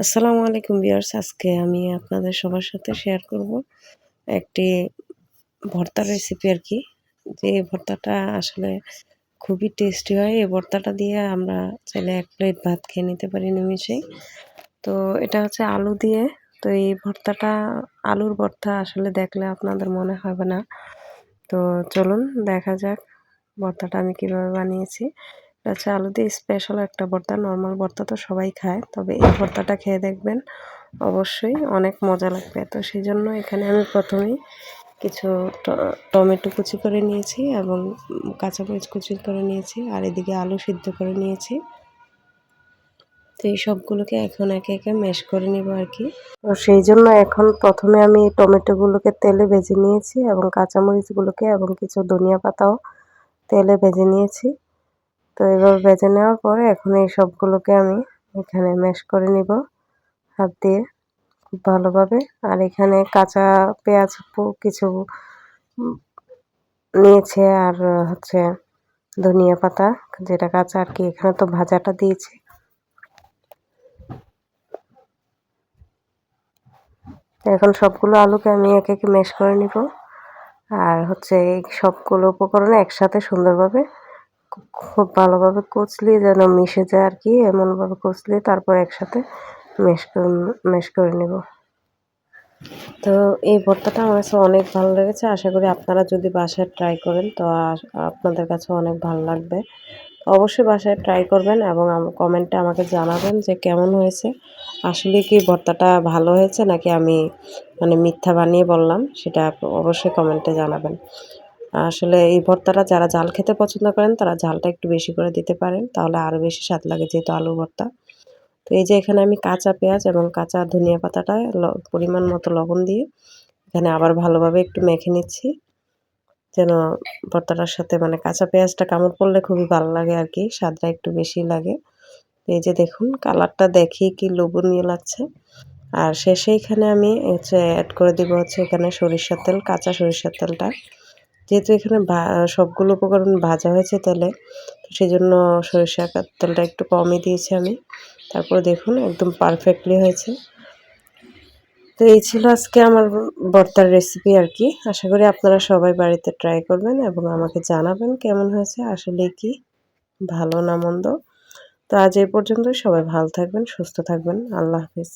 আসসালামু আলাইকুম বিয়ার্স আজকে আমি আপনাদের সবার সাথে শেয়ার করব একটি ভর্তার রেসিপি আর কি। যে ভর্তাটা আসলে খুবই টেস্টি হয়। এই ভর্তাটা দিয়ে আমরা চাইলে এক প্লেট ভাত খেয়ে নিতে পারি নিমিশেই তো এটা হচ্ছে আলু দিয়ে। তো এই ভর্তাটা, আলুর ভর্তা আসলে দেখলে আপনাদের মনে হবে না। তো চলুন, দেখা যাক ভর্তাটা আমি কীভাবে বানিয়েছি। হচ্ছে আলু দিয়ে স্পেশাল একটা ভর্তা। নর্মাল ভর্তা তো সবাই খায়, তবে এই ভর্তাটা খেয়ে দেখবেন অবশ্যই অনেক মজা লাগবে। তো সেই জন্য এখানে আমি প্রথমেই কিছু টমেটো কুচি করে নিয়েছি এবং কাঁচামরিচ কুচি করে নিয়েছি, আর এদিকে আলু সিদ্ধ করে নিয়েছি। তো এই সবগুলোকে এখন একে একে ম্যাশ করে নিব আর কি। তো সেই জন্য এখন প্রথমে আমি এই টমেটোগুলোকে তেলে ভেজে নিয়েছি এবং কাঁচামরিচগুলোকে এবং কিছু ধনিয়া পাতাও তেলে ভেজে নিয়েছি। তো এবার ভেজে নেওয়ার পরে এখন এই সবগুলোকে আমি এখানে ম্যাশ করে নিব হাত দিয়ে খুব ভালোভাবে। আর এখানে কাঁচা পেঁয়াজ কিছু নিয়েছে আর হচ্ছে ধনিয়া পাতা, যেটা কাঁচা আর কি, এখানে তো ভাজাটা দিয়েছি। এখন সবগুলো আলুকে আমি একে একে ম্যাশ করে নিব। আর হচ্ছে এই সবগুলো উপকরণ একসাথে সুন্দরভাবে খুব ভালোভাবে কচলিয়ে যেন মিশে যায় আর কি, এমনভাবে কচলিয়ে তারপর একসাথে মেশ করে মেশ করে নেব। তো এই ভর্তাটা আমার কাছে অনেক ভালো লেগেছে। আশা করি আপনারা যদি বাসায় ট্রাই করেন তো আপনাদের কাছে অনেক ভালো লাগবে। অবশ্যই বাসায় ট্রাই করবেন এবং কমেন্টে আমাকে জানাবেন যে কেমন হয়েছে। আসলে কি ভর্তাটা ভালো হয়েছে নাকি আমি মানে মিথ্যা বানিয়ে বললাম, সেটা অবশ্যই কমেন্টে জানাবেন। আসলে এই ভর্তাটা যারা জাল খেতে পছন্দ করেন, তারা ঝালটা একটু বেশি করে দিতে পারেন, তাহলে আরও বেশি স্বাদ লাগে যেহেতু আলু ভর্তা। তো এই যে এখানে আমি কাঁচা পেঁয়াজ এবং কাঁচা ধনিয়া পাতাটা পরিমাণ মতো লবণ দিয়ে এখানে আবার ভালোভাবে একটু মেখে নিচ্ছি, যেন ভর্তাটার সাথে মানে কাঁচা পেঁয়াজটা কামড় পড়লে খুবই ভালো লাগে আর কি, স্বাদটা একটু বেশি লাগে। এই যে দেখুন, কালারটা দেখি কি লোভনীয় লাগছে। আর শেষে এখানে আমি হচ্ছে অ্যাড করে দিব হচ্ছে এখানে সরিষার তেল, কাঁচা সরিষার তেলটা। যেহেতু এখানে সবগুলো উপকরণ ভাজা হয়েছে তেলে, তো সেই জন্য সরিষা তেলটা একটু কমই দিয়েছি আমি। তারপরে দেখুন, একদম পারফেক্টলি হয়েছে। তো এই ছিল আজকে আমার বর্তার রেসিপি আর কি। আশা করি আপনারা সবাই বাড়িতে ট্রাই করবেন এবং আমাকে জানাবেন কেমন হয়েছে। আসলে কি ভালো না মন্দ। তো আজ এই পর্যন্ত সবাই ভালো থাকবেন, সুস্থ থাকবেন। আল্লাহ হাফিজ।